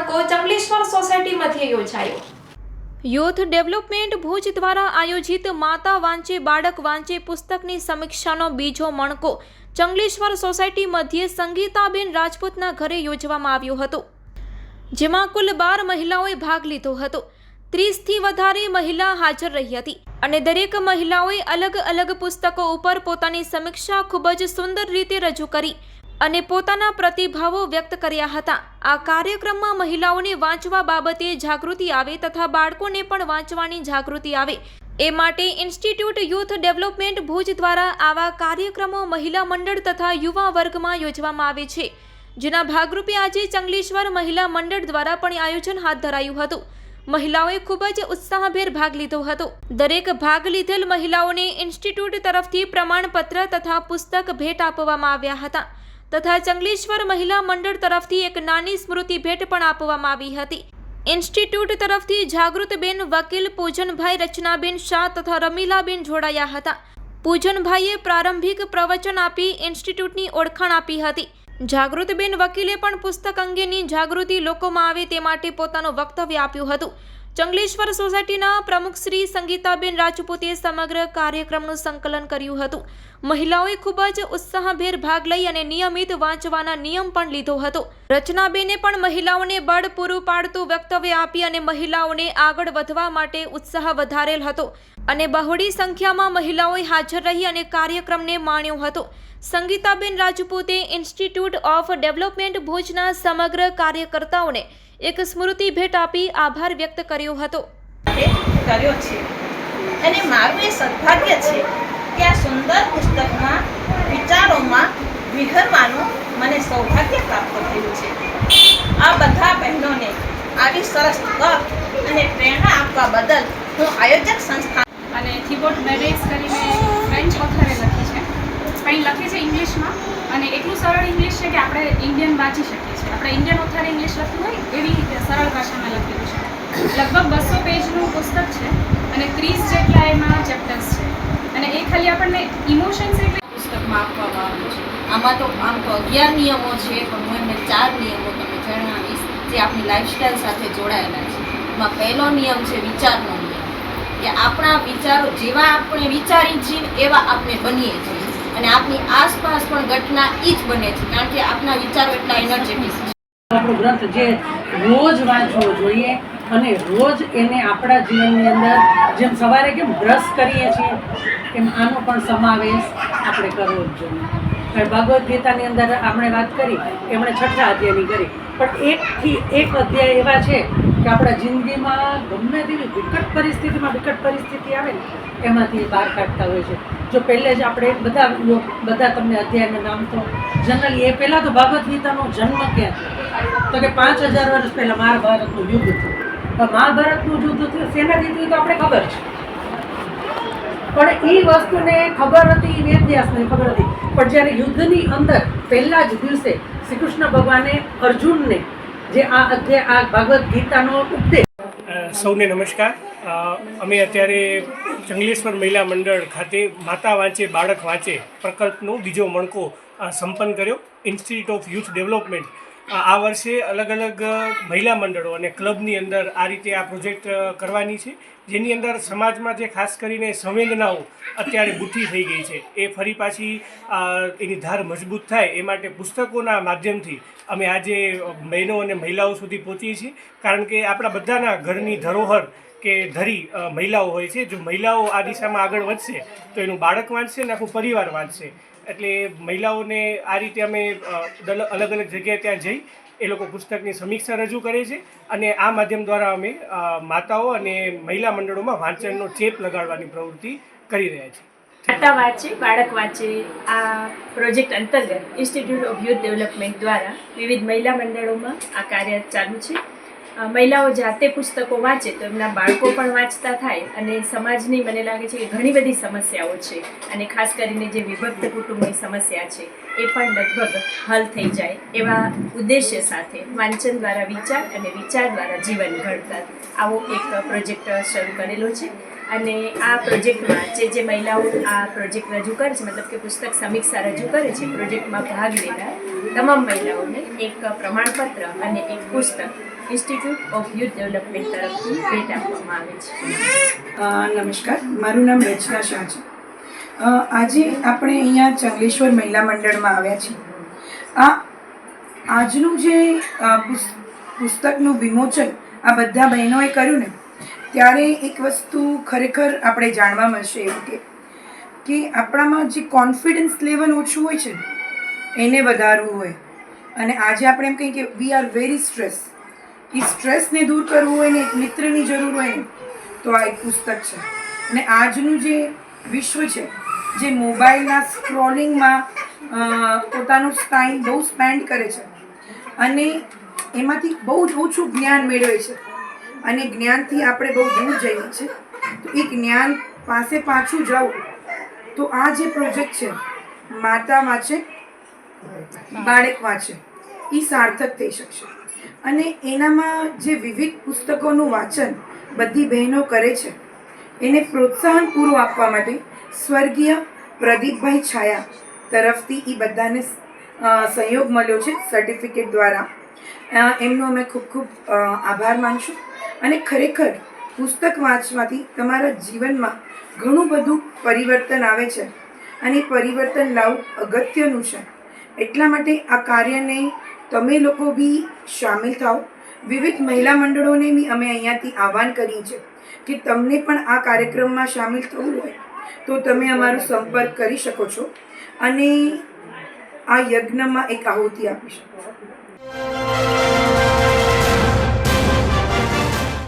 મણકો Changleshwar society મધ્યે યોજાયો. Youth development Bhuj દ્વારા આયોજિત માતા વાંચે, બાળક વાંચે પુસ્તકની સમીક્ષાનો બીજો મણકો ચંગલેશ્વર સોસાયટી મધ્યે સંગીતાબેન રાજપૂતના ઘરે યોજવામાં આવ્યો હતો, જેમાં કુલ બાર મહિલાઓએ ભાગ લીધો હતો. ત્રીસથી વધારે મહિલા હાજર રહી હતી અને દરેક મહિલાઓએ અલગ અલગ પુસ્તકો ઉપર પોતાની સમીક્ષા ખૂબ જ સુંદર રીતે રજૂ કરી અને પોતાના પ્રતિભાવો વ્યક્ત કર્યા હતા. આ કાર્યક્રમમાં મહિલાઓને વાંચવા બાબતે જાગૃતિ આવે તથા બાળકોને પણ વાંચવાની જાગૃતિ આવે. એ માટે ઇન્સ્ટિટ્યૂટ યુથ ડેવલપમેન્ટ ભુજ દ્વારા આવા કાર્યક્રમો મહિલા મંડળ તથા યુવા વર્ગમાં યોજવામાં આવે છે. જેના ભાગરૂપે આજે ચંગલેશ્વર મહિલા મંડળ દ્વારા પણ આયોજન હાથ ધરાયું હતું. મહિલાઓએ ખૂબ જ ઉત્સાહભેર ભાગ લીધો હતો. દરેક ભાગ લીધેલ મહિલાઓને ઇન્સ્ટિટ્યૂટ તરફથી પ્રમાણપત્ર તથા પુસ્તક ભેટ આપવામાં આવ્યા હતા. તથા ચંગલેશ્વર મહિલા મંડળ તરફથી એક નાની સ્મૃતિ ભેટ પણ આપવામાં આવી હતી. ઇન્સ્ટિટ્યૂટ તરફથી જાગૃતબેન વકીલ, પૂજનભાઈ રચનાબેન શાહ તથા રમીલાબેન જોડાયા હતા. પૂજનભાઈએ પ્રારંભિક પ્રવચન આપી ઇન્સ્ટિટ્યૂટની ઓળખાણ આપી હતી. જાગૃતબેન વકીલે પણ પુસ્તક અંગેની જાગૃતિ લોકોમાં આવે તે માટે પોતાનું વક્તવ્ય આપ્યું હતું. ચંગલેશ્વર સોસાયટીના પ્રમુખ શ્રી સંગીતાબેન રાજપૂતે સમગ્ર કાર્યક્રમનું સંકલન કર્યું હતું. મહિલાઓએ ખૂબ જ ઉત્સાહભેર ભાગ લઈ અને નિયમિત વાંચવાના નિયમ પણ લીધો હતો. રચનાબેને પણ મહિલાઓને બળ પૂરું પાડતું વક્તવ્ય આપી અને મહિલાઓને આગળ વધવા માટે ઉત્સાહ વધારેલ હતો. અને બહોળી સંખ્યામાં મહિલાઓએ હાજર રહી અને કાર્યક્રમને માણ્યો હતો. સંગીતાબેન રાજપૂતે ઇન્સ્ટિટ્યૂટ ઓફ ડેવલપમેન્ટ ભુજના સમગ્ર કાર્યકર્તાઓને એક સ્મૃતિ ભેટ આપી આભાર વ્યક્ત કર્યો હતો. કર્યો છે. અને મારું એ સદભાગ્ય છે કે આ સુંદર પુસ્તકમાં વિચારોમાં વિહરવાનું મને સૌભાગ્ય પ્રાપ્ત થયું છે. આ બધા બહેનોને આવી સરસ તક અને પ્રેરણા આપવા બદલ હું આયોજક સંસ્થા અને થીબોટ મેરેજ કરીને ફ્રેન્ચ ઓથરે લખી છે. કંઈ લખી છે ઇંગ્લિશમાં અને એટલું સરળ ઇંગ્લિશ છે કે આપણે ઇન્ડિયન વાંચી શકીએ છીએ. આપણે ઇન્ડિયન ઓથરે ઇંગ્લિશ લખ્યું હોય એવી સરળ ભાષામાં લખેલું છે. લગભગ બસો પેજનું પુસ્તક છે અને ત્રીસ જેટલા એમાં ચેપ્ટર્સ છે. અને એ ખાલી આપણને ઇમોશન્સ એટલે પુસ્તકમાં આપવામાં આવ્યું છે આમાં તો આમ તો અગિયાર નિયમો છે, પણ હું એમને ચાર નિયમો તમને જણાવીશ જે આપણી લાઈફસ્ટાઈલ સાથે જોડાયેલા છે. એમાં પહેલો નિયમ છે વિચારનો નિયમ, કે આપણા વિચારો જેવા આપણે વિચારી છીએ એવા આપણે બનીએ છીએ. અને આપની આસપાસ પણ ઘટના એ જ બને છે, કારણ કે આપણા વિચારો એટલા એનર્જેટિક છે. આપણો ગ્રંથ જે રોજ વાંચવો જોઈએ અને રોજ એને આપણા જીવનની અંદર જેમ સવારે કેમ બ્રશ કરીએ છીએ, એમ આનો પણ સમાવેશ આપણે કરવો જ જોઈએ. ભગવદ્ ગીતાની અંદર આપણે વાત કરી, એમણે છઠ્ઠા અધ્યાયની કરી. પણ એકથી એક અધ્યાય એવા છે કે આપણા જિંદગીમાં ગમે તેવી વિકટ પરિસ્થિતિમાં વિકટ પરિસ્થિતિ આવે ને, એમાંથી બહાર કાઢતા હોય છે. જો પહેલે જ આપણે બધા બધા તમને અધ્યાયના નામ તો જનરલી એ પહેલાં તો ભગવદ્ ગીતાનો જન્મ ક્યાં થયો? તો કે પાંચ હજાર વર્ષ પહેલાં મહાભારતનું યુદ્ધ થયું. તો મહાભારતનું યુદ્ધ થયું સેના દીધું તો આપણે ખબર છે. પણ એ વસ્તુને ખબર હતી વેદવ્યાસને ખબર હતી. પણ જ્યારે યુદ્ધની અંદર, પહેલા જ દિવસે શ્રી કૃષ્ણ ભગવાને અર્જુનને જે આ અધ્યાય, આ ભાગવત ગીતાનો ઉપદેશ સૌને નમસ્કાર. અમે અત્યારે જંગલેશ્વર મહિલા મંડળ ખાતે માતા વાંચે, બાળક વાંચે પ્રકલ્પનો બીજો મણકો સંપન્ન કર્યો. ઇન્સ્ટિટ્યૂટ ઓફ યુથ ડેવલપમેન્ટ આ વર્ષે અલગ અલગ મહિલા મંડળો અને ક્લબની અંદર આ રીતે આ પ્રોજેક્ટ કરવાની છે. જેની અંદર સમાજમાં જે ખાસ કરીને સંવેદનાઓ અત્યારે બુઠ્ઠી થઈ ગઈ છે. એ ફરી પાછી એની ધાર મજબૂત થાય એ માટે પુસ્તકોના માધ્યમથી અમે આજે બહેનો અને મહિલાઓ સુધી પહોંચીએ છીએ. કારણ કે આપણા બધાના ઘરની ધરોહર કે ધરી મહિલાઓ હોય છે. જો મહિલાઓ આ દિશામાં આગળ વધશે, તો એનું બાળક વાંચશે અને આખું પરિવાર વાંચશે. એટલે મહિલાઓને આ રીતે અમે અલગ અલગ જગ્યાએ ત્યાં જઈ એ લોકો પુસ્તકની સમીક્ષા રજૂ કરે છે અને આ માધ્યમ દ્વારા અમે માતાઓ અને મહિલા મંડળોમાં વાંચનનો ચેપ લગાડવાની પ્રવૃત્તિ કરી રહ્યા છીએ. માતા વાંચે બાળક વાંચે આ પ્રોજેક્ટ અંતર્ગત ઇન્સ્ટિટ્યૂટ ઓફ યુથ ડેવલપમેન્ટ દ્વારા વિવિધ મહિલા મંડળોમાં આ કાર્ય ચાલુ છે. મહિલાઓ જાતે પુસ્તકો વાંચે તો એમના બાળકો પણ વાંચતા થાય અને સમાજની મને લાગે છે કે ઘણી બધી સમસ્યાઓ છે અને ખાસ કરીને જે વિભક્ત કુટુંબની સમસ્યા છે, એ પણ લગભગ હલ થઈ જાય એવા ઉદ્દેશ્ય સાથે વાંચન દ્વારા વિચાર અને વિચાર દ્વારા જીવન ઘડતર. આવો એક પ્રોજેક્ટ શરૂ કરેલો છે અને આ પ્રોજેક્ટમાં જે જે મહિલાઓ આ પ્રોજેક્ટ રજૂ કરે છે, મતલબ કે પુસ્તક સમીક્ષા રજૂ કરે છે, પ્રોજેક્ટમાં ભાગ લેનાર તમામ મહિલાઓને એક પ્રમાણપત્ર અને એક પુસ્તક ઇન્સ્ટિટ્યૂટ ઓફ યુથ ડેવલપમેન્ટ તરફથી ભેટ આપવામાં આવે છે. નમસ્કાર. મારું નામ રચના શાહ છે. આજે આપણે અહીંયા ચંગલેશ્વર મહિલા મંડળમાં આવ્યા છીએ. આ, આજનું જે પુસ્તકનું વિમોચન આ બધા બહેનોએ કર્યું ને, ત્યારે એક વસ્તુ ખરેખર આપણે જાણવા મળશે એવું કે કે આપણામાં જે કોન્ફિડન્સ લેવલ ઓછું હોય છે, એને વધારવું હોય. અને આજે આપણે એમ કહીએ કે વી આર વેરી સ્ટ્રેસ એ સ્ટ્રેસને દૂર કરવું હોય ને એક મિત્રની જરૂર હોય ને, તો આ એક પુસ્તક છે. અને આજનું જે વિશ્વ છે, જે મોબાઈલના સ્ક્રોલિંગમાં પોતાનું ટાઈમ બહુ સ્પેન્ડ કરે છે. અને એમાંથી બહુ જ ઓછું જ્ઞાન મેળવે છે. અને જ્ઞાનથી આપણે બહુ દૂર જઈએ છીએ. તો એ જ્ઞાન પાસે પાછું જવું તો આ જે પ્રોજેક્ટ છે માતા વાંચે બાળક વાંચે એ સાર્થક થઈ શકશે. અને એનામાં જે વિવિધ પુસ્તકોનું વાંચન બધી બહેનો કરે છે, એને પ્રોત્સાહન પૂરું આપવા માટે સ્વર્ગીય પ્રદીપભાઈ છાયા તરફથી એ બધાને સહયોગ મળ્યો છે સર્ટિફિકેટ દ્વારા. એમનો અમે ખૂબ ખૂબ આભાર માનશું. અને ખરેખર પુસ્તક વાંચવાથી તમારા જીવનમાં ઘણું બધું પરિવર્તન આવે છે. અને પરિવર્તન લાવવું અગત્યનું છે. એટલા માટે આ કાર્યને તમે લોકો બી સામેલ થાઓ. વિવિધ મહિલા મંડળોને બી અમે અહીંયાથી આહવાન કરીએ છીએ કે તમને પણ આ કાર્યક્રમમાં સામેલ થવું હોય તો તમે અમારો સંપર્ક કરી શકો છો અને આ યજ્ઞમાં એક આહુતિ આપી શકો